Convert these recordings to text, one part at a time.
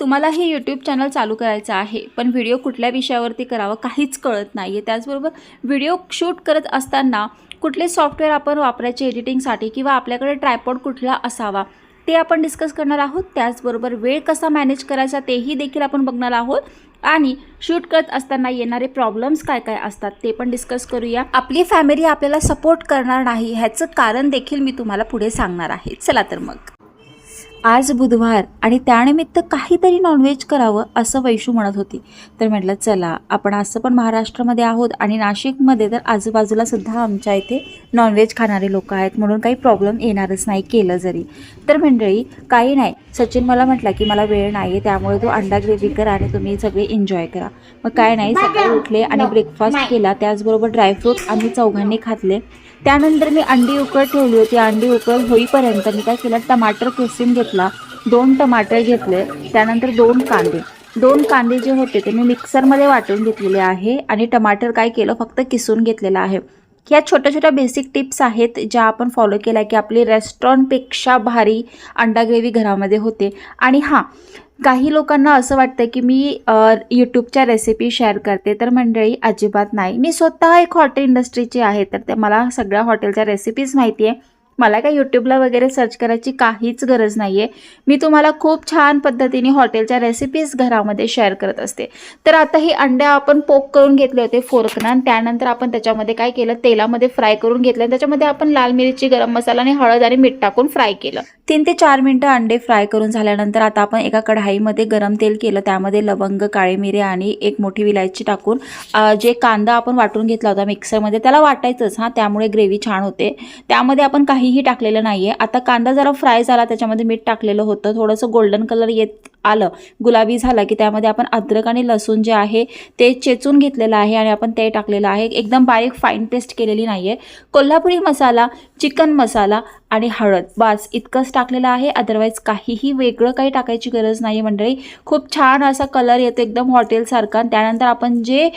तुम्हाला हे YouTube channel चालू करायचं आहे पण व्हिडिओ कुठल्या विषयावरती करावं काहीच कळत नाही आहे त्याचबरोबर व्हिडिओ शूट करत असताना कुठले सॉफ्टवेअर आपण वापरायचे एडिटिंगसाठी किंवा आपल्याकडे ट्रायपॉड कुठला असावा ते आपण डिस्कस करणार आहोत. त्याचबरोबर वेळ कसा मॅनेज करायचा तेही देखील आपण बघणार आहोत. आणि शूट करत असताना येणारे प्रॉब्लेम्स काय काय असतात ते पण डिस्कस करूया. आपली फॅमिली आपल्याला सपोर्ट करणार नाही ह्याचं कारण देखील मी तुम्हाला पुढे सांगणार आहे. चला तर मग. आज बुधवार आणि त्यानिमित्त काहीतरी नॉनव्हेज करावं असं वैशू म्हणत होती. तर म्हटलं चला आपण असं पण महाराष्ट्रामध्ये आहोत आणि नाशिकमध्ये तर आजूबाजूला सुद्धा आमच्या इथे नॉनव्हेज खाणारे लोक आहेत म्हणून काही प्रॉब्लेम येणारच नाही केलं जरी. तर मंडळी काही नाही. सचिन मला म्हटला की मला वेळ नाही आहे त्यामुळे तू अंडा ग्रेव्ही करा आणि तुम्ही सगळे एन्जॉय करा. मग काय नाही सकाळी उठले आणि ब्रेकफास्ट केला. त्याचबरोबर ड्रायफ्रूट आम्ही चौघांनी खातले त्यानंतर मी अंडी उकळ ठेवली होती. अंडी उकळ होईपर्यंत मी काय केलं टमाटर किसून घेतला. दोन टमाटर घेतले. त्यानंतर दोन कांदे. दोन कांदे जे होते ते मी मिक्सरमध्ये वाटून घेतलेले आहे आणि टमाटर काय केलं फक्त किसून घेतलेलं आहे. ह्या छोट्या छोट्या बेसिक टिप्स आहेत ज्या आपण फॉलो केल्या की आपली रेस्टॉरंटपेक्षा भारी अंडा ग्रेव्ही घरामध्ये होते. आणि हां काही लोकांना असं वाटतं की मी यूट्यूबच्या रेसिपी शेअर करते तर मंडळी अजिबात नाही. मी स्वतः एक हॉटेल इंडस्ट्रीची आहे तर ते मला सगळ्या हॉटेलच्या रेसिपीज माहिती आहे मला काय यूट्यूबला वगैरे सर्च करायची काहीच गरज नाही आहे मी तुम्हाला खूप छान पद्धतीने हॉटेलच्या रेसिपीज घरामध्ये शेअर करत असते. तर आता ही अंड्या आपण पोक करून घेतले होते फोर्कनं आणि त्यानंतर आपण त्याच्यामध्ये काय केलं? तेलामध्ये फ्राय करून घेतलं आणि त्याच्यामध्ये आपण लाल मिरची गरम मसाला आणि हळद आणि मीठ टाकून फ्राय केलं. तीन ते चार मिनटं अंडे फ्राय करून झाल्यानंतर आता आपण एका कढाईमध्ये गरम तेल केलं. त्यामध्ये लवंग काळे मिरे आणि एक मोठी विलायची टाकून जे कांदा आपण वाटून घेतला होता मिक्सरमध्ये त्याला वाटायचंच. हां त्यामुळे ग्रेव्ही छान होते. त्यामध्ये आपण काही काहीही टाकलेलं नाही आहे आता कांदा जरा फ्राय झाला त्याच्यामध्ये मीठ टाकलेलं होतं. थोडंसं गोल्डन कलर येत आलं. गुलाबी झाला की त्यामध्ये आपण अद्रक आणि लसूण जे आहे ते चेचून घेतलेलं आहे आणि आपण ते टाकलेलं आहे. एकदम बारीक फाईन पेस्ट केलेली नाही आहे कोल्हापुरी मसाला चिकन मसाला आणि हळद. बास इतकंच टाकलेलं आहे. अदरवाईज काहीही वेगळं काही टाकायची गरज नाही मंडळी. खूप छान असा कलर येतो एकदम हॉटेलसारखा आणि त्यानंतर आपण जे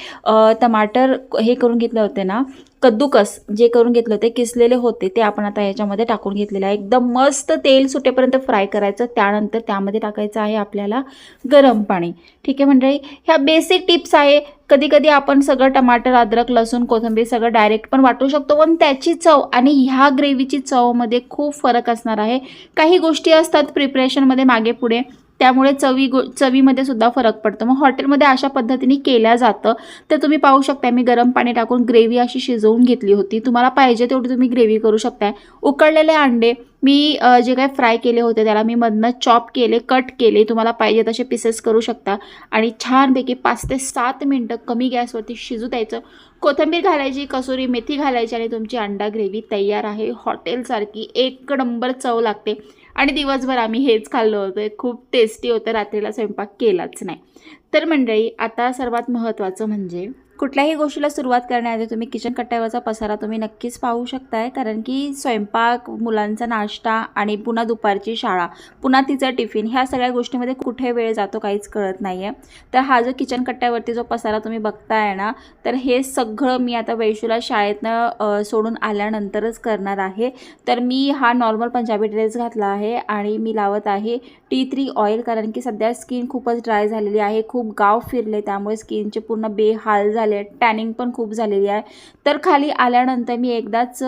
टमाटर हे करून घेतले होते ना कद्दूकस जे करून घेतलं होते किसलेले होते ते आपण आता याच्यामध्ये टाकून घेतलेलं आहे. एकदम मस्त तेल सुटेपर्यंत फ्राय करायचं त्यानंतर त्यामध्ये टाकायचं आहे आपल्याला गरम पाणी. ठीक आहे मंडळी ह्या बेसिक टिप्स आहे. कधी कधी आपण सगळं टमाटर अद्रक लसूण कोथिंबीर सगळं डायरेक्ट पण वाटू शकतो पण त्याची चव आणि ह्या ग्रेव्हीची चवमध्ये खूप फरक असणार आहे. काही गोष्टी असतात प्रिपरेशनमध्ये मागे पुढे त्यामुळे चवी गो चवीमध्ये सुद्धा फरक पडतो. मग हॉटेलमध्ये अशा पद्धतीने केल्या जातं. तर तुम्ही पाहू शकता मी गरम पाणी टाकून ग्रेव्ही अशी शिजवून घेतली होती. तुम्हाला पाहिजे तेवढी तुम्ही ग्रेव्ही करू शकताय. उकळलेले अंडे मी जे काय फ्राय केले होते त्याला मी मधनं चॉप केले कट केले. तुम्हाला पाहिजे तसे पीसेस करू शकता. आणि छानपैकी पाच ते सात मिनटं कमी गॅसवरती शिजू द्यायचं. कोथिंबीर घालायची कसुरी मेथी घालायची आणि तुमची अंडा ग्रेव्ही तयार आहे. हॉटेलसारखी एक नंबर चव लागते. आणि दिवसभर आम्ही हेच खाल्लं होतं. खूप टेस्टी होतं. रात्रीला स्वयंपाक केलाच नाही. तर मंडळी आता सर्वात महत्त्वाचं म्हणजे कुठल्याही गोष्टीला सुरुवात करण्याआधी तुम्ही किचन कट्ट्यावरचा पसारा तुम्ही नक्कीच पाहू शकताय. कारण की स्वयंपाक मुलांचा नाश्ता आणि पुन्हा दुपारची शाळा पुन्हा तिचं टिफिन ह्या सगळ्या गोष्टीमध्ये कुठे वेळ जातो काहीच कळत नाही आहे तर हा जो किचन कट्ट्यावरती जो पसारा तुम्ही बघताय ना तर हे सगळं मी आता वैशूला शाळेतनं सोडून आल्यानंतरच करणार आहे. तर मी हा नॉर्मल पंजाबी ड्रेस घातला आहे आणि मी लावत आहे टी थ्री ऑइल कारण की सध्या स्किन खूपच ड्राय झालेली आहे. खूप गाव फिरले त्यामुळे स्किनचे पूर्ण बेहाल झाले टॅनिंग पण खूप झालेली आहे. तर खाली आल्यानंतर मी एकदाच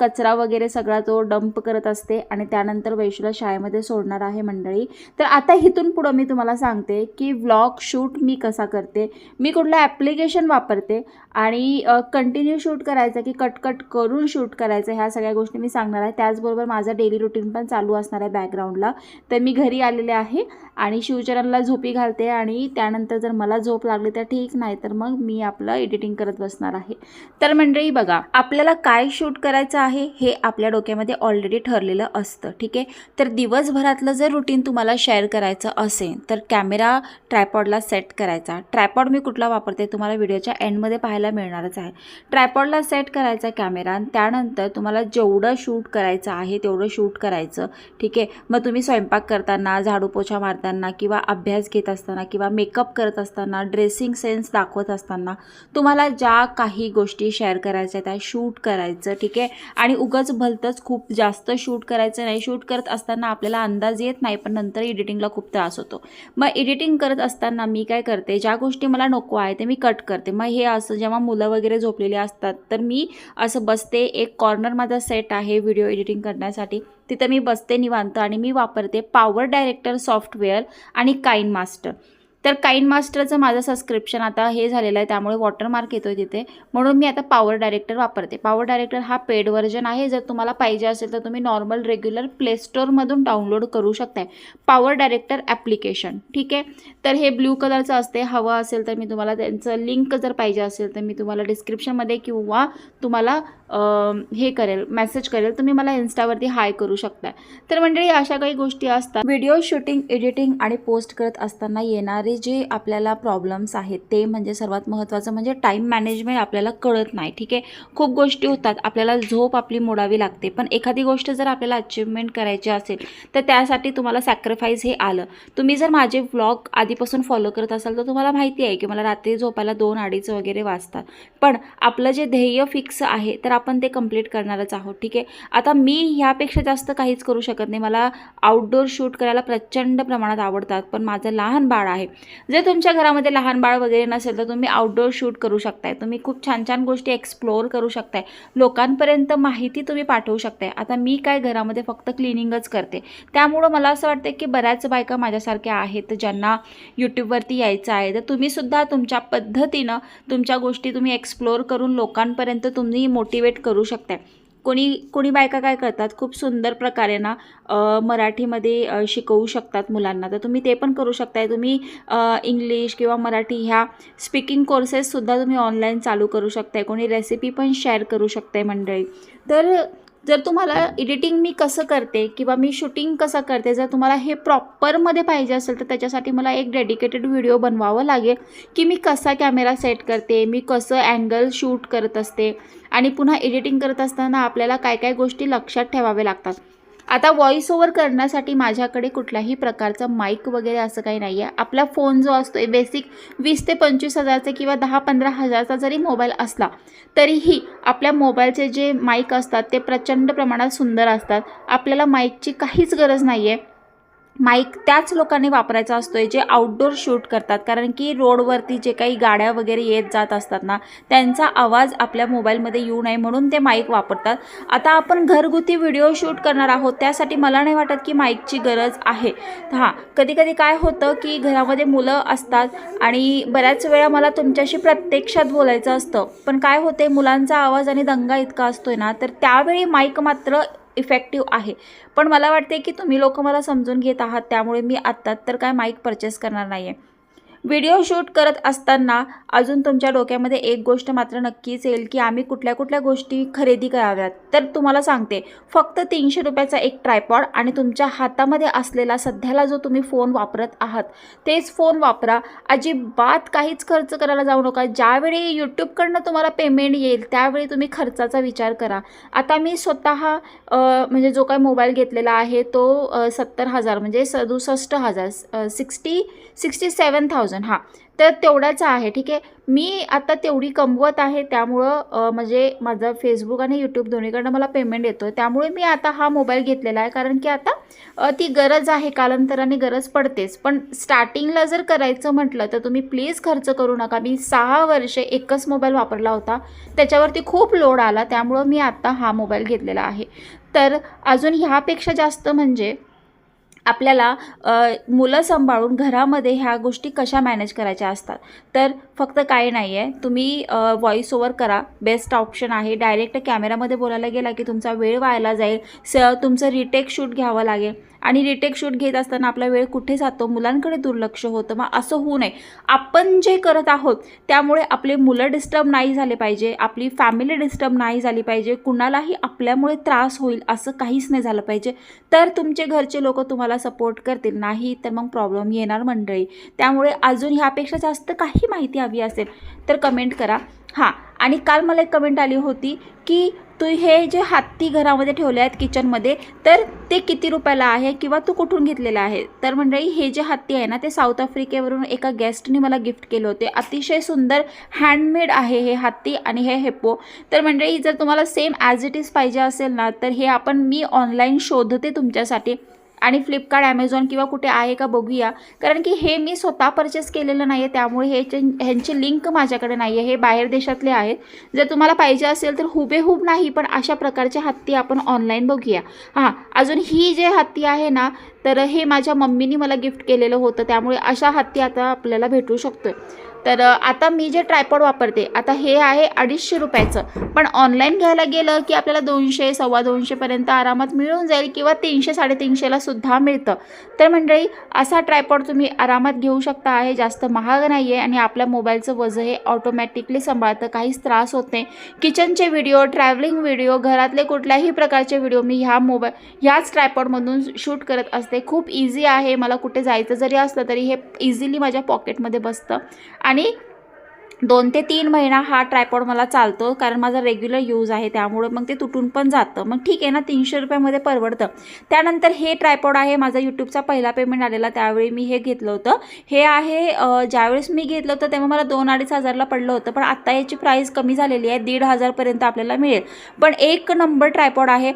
कचरा वगैरे सगळा तो डंप करत असते आणि त्यानंतर वैशूला शाळेमध्ये सोडणार आहे मंडळी. तर आता इथून पुढं मी तुम्हाला सांगते की व्लॉग शूट मी कसा करते. मी कुठलं ॲप्लिकेशन वापरते आणि कंटिन्यू शूट करायचं की कट कट करून शूट करायचं ह्या सगळ्या गोष्टी मी सांगणार आहे. त्याचबरोबर माझं डेली रुटीन पण चालू असणार आहे बॅकग्राऊंडला तर मी घरी आलेले आहे आणि शिवचरणला झोपी घालते आणि त्यानंतर जर मला झोप लागली तर ठीक नाही तर मग मी आपलं एडिटिंग करत बसणार आहे. तर मंडळी बघा आपल्याला काय शूट करायचं आहे हे आपल्या डोक्यामध्ये ऑलरेडी ठरलेलं असतं ठीक आहे? तर दिवसभरातलं जर रुटीन तुम्हाला शेअर करायचं असेल तर कॅमेरा ट्रायपॉडला सेट करायचा. ट्रायपॉड मी कुठला वापरते तुम्हाला व्हिडिओच्या एंडमध्ये पाहायला मिळणारच आहे. ट्रायपॉडला सेट करायचा कॅमेरा आणि त्यानंतर तुम्हाला जेवढं शूट करायचं आहे तेवढं शूट करायचं ठीक आहे? मग तुम्ही स्वयंपाक करताना झाडू पोछा मारताना किंवा अभ्यास घेत असताना किंवा मेकअप करत असताना ड्रेसिंग सेन्स दाखवत असताना तुम्हाला ज्या काही गोष्टी शेअर करायच्या त्या शूट करायचं ठीक आहे? आणि उगाच भलतंच खूप जास्त शूट करायचं नाही. शूट करत असताना आपल्याला अंदाज येत नाही पण नंतर एडिटिंगला खूप त्रास होतो. मग एडिटिंग करत असताना मी काय करते? ज्या गोष्टी मला नको आहे ते मी कट करते. मग हे असं जेव्हा मुलं वगैरे झोपलेली असतात तर मी असं बसते. एक कॉर्नर माझा सेट आहे व्हिडिओ एडिटिंग करण्यासाठी. तिथं मी बसते निवांत आणि मी वापरते पॉवर डायरेक्टर सॉफ्टवेअर आणि काइन मास्टर तर काइन मास्टरचं माझं सबस्क्रिप्शन आता हे झालेलं आहे त्यामुळे वॉटरमार्क येतो आहे तिथे. म्हणून मी आता पॉवर डायरेक्टर वापरते. पॉवर डायरेक्टर हा पेड व्हर्जन आहे. जर तुम्हाला पाहिजे असेल तर तुम्ही नॉर्मल रेग्युलर प्लेस्टोरमधून डाउनलोड करू शकताय. पॉवर डायरेक्टर ॲप्लिकेशन ठीक आहे? तर हे ब्ल्यू कलरचं असते हवं असेल तर मी तुम्हाला त्यांचं लिंक जर पाहिजे असेल तर मी तुम्हाला डिस्क्रिप्शनमध्ये किंवा तुम्हाला हे करेल मेसेज करेल तुम्ही मला इन्स्टावरती हाय करू शकता तर मंडळी अशा काही गोष्टी असतात. व्हिडिओ शूटिंग एडिटिंग आणि पोस्ट करत असताना येणारे जे आपल्याला प्रॉब्लेम्स आहेत ते म्हणजे सर्वात महत्त्वाचं म्हणजे टाईम मॅनेजमेंट आपल्याला कळत नाही ठीक आहे? खूप गोष्टी होतात आपल्याला झोप आपली मोडावी लागते पण एखादी गोष्ट जर आपल्याला अचिव्हमेंट करायची असेल तर त्यासाठी तुम्हाला सॅक्रिफाईस हे आलं. तुम्ही जर माझे व्लॉग आधीपासून फॉलो करत असाल तर तुम्हाला माहिती आहे की मला रात्री झोपायला दोन अडीच वगैरे वाजतात. पण आपलं जे ध्येय फिक्स आहे तर आपण ते कंप्लीट करणारच आहोत. ठीक आहे? आता मी ह्यापेक्षा जास्त काहीच करू शकत नाही. मला आउटडोर शूट करायला प्रचंड प्रमाणात आवडतात पण माझं लहान बाळ आहे. जर तुमच्या घरामध्ये लहान बाळ वगैरे नसेल तर तुम्ही आउटडोर शूट करू शकताय. तुम्ही खूप छान छान गोष्टी एक्सप्लोअर करू शकताय. लोकांपर्यंत माहिती तुम्ही पाठवू शकताय. आता मी काय घरामध्ये फक्त क्लिनिंगच करते. त्यामुळं मला असं वाटतं की बऱ्याच बायका माझ्यासारख्या आहेत ज्यांना यूट्यूबवरती यायचं आहे. तर तुम्हीसुद्धा तुमच्या पद्धतीनं तुमच्या गोष्टी तुम्ही एक्सप्लोअर करून लोकांपर्यंत तुम्ही मोटिवेट करू शकताय. कोणी कोणी बायका काय करतात खूप सुंदर प्रकारे ना मराठीमध्ये शिकवू शकतात मुलांना. तर तुम्ही ते पण करू शकताय. तुम्ही इंग्लिश किंवा मराठी ह्या स्पीकिंग कोर्सेससुद्धा तुम्ही ऑनलाईन चालू करू शकताय. कोणी रेसिपी पण शेअर करू शकताय मंडळी. तर जर तुम्हाला एडिटिंग मी कसं करते किंवा मी शूटिंग कसं करते जर तुम्हाला हे प्रॉपरमध्ये पाहिजे असेल तर त्याच्यासाठी मला एक डेडिकेटेड व्हिडिओ बनवावं लागेल की मी कसा कॅमेरा सेट करते मी कसं अँगल शूट करत असते आणि पुन्हा एडिटिंग करत असताना आपल्याला काय काय गोष्टी लक्षात ठेवावे लागतात. आता व्हॉइस ओव्हर करण्यासाठी माझ्याकडे कुठल्याही प्रकारचा माईक वगैरे असं काही नाही आहे आपला फोन जो असतो बेसिक वीस ते पंचवीस हजारचा किंवा दहा पंधरा हजारचा जरी मोबाईल असला तरीही आपल्या मोबाईलचे जे माईक असतात ते प्रचंड प्रमाणात सुंदर असतात. आपल्याला माईकची काहीच गरज नाही आहे माईक त्याच लोकांनी वापरायचा असतो आहे जे आउटडोर शूट करतात. कारण की रोडवरती जे काही गाड्या वगैरे येत जात असतात ना त्यांचा आवाज आपल्या मोबाईलमध्ये येऊ नये म्हणून ते माईक वापरतात. आता आपण घरगुती व्हिडिओ शूट करणार आहोत त्यासाठी मला नाही वाटत की माईकची गरज आहे. हां कधी कधी काय होतं की घरामध्ये मुलं असतात आणि बऱ्याच वेळा मला तुमच्याशी प्रत्यक्षात बोलायचं असतं. पण काय होते मुलांचा आवाज आणि दंगा इतका असतोय ना तर त्यावेळी माईक मात्र इफेक्टिव्ह आहे. पण मला वाटते की तुम्ही लोक मला समजून घेत आहात त्यामुळे मी आत्ता तर काय माईक परचेस करणार नाही आहे व्हिडिओ शूट करत असताना अजून तुमच्या डोक्यामध्ये एक गोष्ट मात्र नक्कीच येईल की आम्ही कुठल्या कुठल्या गोष्टी खरेदी कराव्यात. तर तुम्हाला सांगते फक्त तीनशे रुपयाचा एक ट्रायपॉड आणि तुमच्या हातामध्ये असलेला सध्याला जो तुम्ही फोन वापरत आहात तेच फोन वापरा. अजिबात काहीच खर्च करायला जाऊ नका. ज्यावेळी यूट्यूबकडनं तुम्हाला पेमेंट येईल त्यावेळी तुम्ही खर्चाचा विचार करा. आता मी स्वतः म्हणजे जो काय मोबाईल घेतलेला आहे तो सत्तर हजार म्हणजे सदुसष्ट हजार सिक्स्टी सिक्स्टी सेवन थाउजंड. हां. तर तेवढ्याचा आहे ठीक आहे? मी आता तेवढी कमवत आहे त्यामुळं म्हणजे माझा फेसबुक आणि यूट्यूब दोन्हीकडनं मला पेमेंट येतो आहे त्यामुळे मी आता हा मोबाईल घेतलेला आहे कारण की आता ती गरज आहे कालांतराने गरज पडतेच. पण स्टार्टिंगला जर करायचं म्हटलं तर तुम्ही प्लीज खर्च करू नका. मी सहा वर्षे एकच मोबाईल वापरला होता. त्याच्यावरती खूप लोड आला त्यामुळं मी आत्ता हा मोबाईल घेतलेला आहे. तर अजून ह्यापेक्षा जास्त म्हणजे आपल्याला मुलं सांभाळून घरामध्ये ह्या गोष्टी कशा मॅनेज करायच्या असतात. तर फक्त काय नाही आहे तुम्ही व्हॉइस ओवर करा. बेस्ट ऑप्शन आहे. डायरेक्ट कॅमेरामध्ये बोलायला गेला की तुमचा वेळ व्हायला जाईल. स तुमचं रिटेक शूट घ्यावं लागेल. आणि रिटेक शूट घेत असताना आपला वेळ कुठे जातो? मुलांकडे दुर्लक्ष होतं. मग असं होऊ नये. आपण जे करत आहोत त्यामुळे आपले मुलं डिस्टर्ब नाही झाले पाहिजे. आपली फॅमिली डिस्टर्ब नाही झाली पाहिजे. कुणालाही आपल्यामुळे त्रास होईल असं काहीच नाही झालं पाहिजे. तर तुमचे घरचे लोक तुम्हाला सपोर्ट करतील. नाही तर मग प्रॉब्लेम येणार मंडळी. त्यामुळे अजून ह्यापेक्षा जास्त काही माहिती हवी असेल तर कमेंट करा. हां. आणि काल मला एक कमेंट आली होती की तू हे जे हत्ती घरामध्ये ठेवले आहेत किचनमध्ये तर ते किती रुपयाला आहे किंवा तू कुठून घेतलेलं आहे? तर मंडळी हे जे हत्ती आहे ना ते साऊथ आफ्रिकेवरून एका गेस्टने मला गिफ्ट केले होते. अतिशय सुंदर हँडमेड आहे हे हत्ती आणि हे हेपो तर मंडळी जर तुम्हाला सेम ॲज इट इज पाहिजे असेल ना तर हे आपण मी ऑनलाईन शोधते तुमच्यासाठी. आणि फ्लिपकार्ट ॲमेझॉन किंवा कुठे आहे का बघूया. कारण की हे मी स्वतः परचेस केलेलं नाही आहे त्यामुळे हे ह्यांची लिंक माझ्याकडे नाही आहे हे बाहेर देशातले आहेत. जर तुम्हाला पाहिजे असेल तर हुबेहूब नाही पण अशा प्रकारचे हत्ती आपण ऑनलाईन बघूया. हां अजून ही जे हत्ती आहे ना तर हे माझ्या मम्मीनी मला गिफ्ट केलेलं होतं. त्यामुळे अशा हत्ती आता आपल्याला भेटू शकतोय. तर आता मी जे ट्रायपॉड वापरते आता हे आहे अडीचशे रुपयाचं. पण ऑनलाईन घ्यायला गेलं की आपल्याला दोनशे सव्वा दोनशेपर्यंत आरामात मिळून जाईल किंवा तीनशे साडेतीनशेला सुद्धा मिळतं. तर मंडळी असा ट्रायपॉड तुम्ही आरामात घेऊ शकता आहे जास्त महाग नाही आहे आणि आपल्या मोबाईलचं वजन हे ऑटोमॅटिकली सांभाळतं. काहीच त्रास होत नाही. किचनचे व्हिडिओ ट्रॅव्हलिंग व्हिडिओ घरातले कुठल्याही प्रकारचे व्हिडिओ मी ह्या मोबाईल ह्याच ट्रायपॉडमधून शूट करत असते. खूप इझी आहे. मला कुठे जायचं जरी असलं तरी हे इझिली माझ्या पॉकेटमध्ये बसतं. आणि दोन ते तीन महिना हा ट्रायपॉड मला चालतो कारण माझा रेग्युलर यूज आहे. त्यामुळे मग ते तुटून पण जातं. मग ठीक आहे ना तीनशे रुपयामध्ये परवडतं. त्यानंतर हे ट्रायपॉड आहे. माझा यूट्यूबचा पहिला पेमेंट आलेला. त्यावेळी मी हे घेतलं होतं. हे आहे ज्यावेळेस मी घेतलं होतं तेव्हा मला दोन अडीच हजारला पडलं होतं. पण आत्ता याची प्राईस कमी झालेली आहे. दीड हजारपर्यंत आपल्याला मिळेल. पण एक नंबर ट्रायपॉड आहे.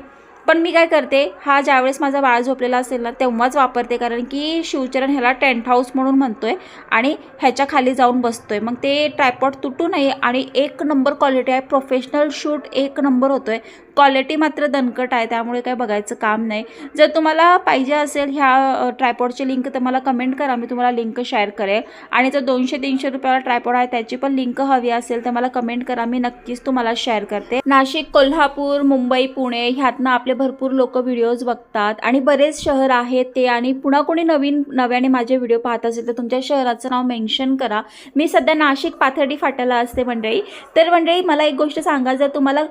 पण मी काय करते हा ज्यावेळेस माझा बाळ झोपलेला असेल ना तेव्हाच वापरते. कारण की शिवचरण ह्याला टेंट हाऊस म्हणून म्हणतो आहे आणि ह्याच्या खाली जाऊन आहे मग ते ट्रायपॉड तुटू नये आणि एक नंबर क्वालिटी आहे. प्रोफेशनल शूट एक नंबर होतो आहे क्वालिटी मात्र दणकट आहे. त्यामुळे काय बघायचं काम नाही. जर तुम्हाला पाहिजे असेल ह्या ट्रायपॉडची लिंक तर मला कमेंट करा. मी तुम्हाला लिंक शेअर करेल. आणि जर दोनशे तीनशे रुपयाला ट्रायपॉड आहे त्याची पण लिंक हवी असेल तर मला कमेंट करा. मी नक्कीच तुम्हाला शेअर करते. नाशिक कोल्हापूर मुंबई पुणे ह्यातनं आपले भरपूर लोक व्हिडिओज बघतात. आणि बरेच शहर आहेत ते आणि पुन्हा कोणी नवीन नव्याने माझे व्हिडिओ पाहत असेल तर तुमच्या शहराचं नाव मेन्शन करा. मी सध्या नाशिक पाथर्डी फाट्याला असते मंडळी. तर मंडळी मला एक गोष्ट सांगा जर तुम्हाला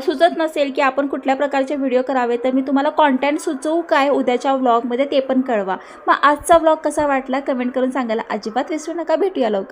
सुचत नसेल की आपण कुठल्या प्रकारचे व्हिडिओ करावे तर मी तुम्हाला कॉन्टेंट सुचवू काय उद्याच्या व्लॉगमध्ये ते पण कळवा. मग आजचा व्लॉग कसा वाटला? कमेंट करून सांगायला अजिबात विसरू नका. भेटूया लवकर.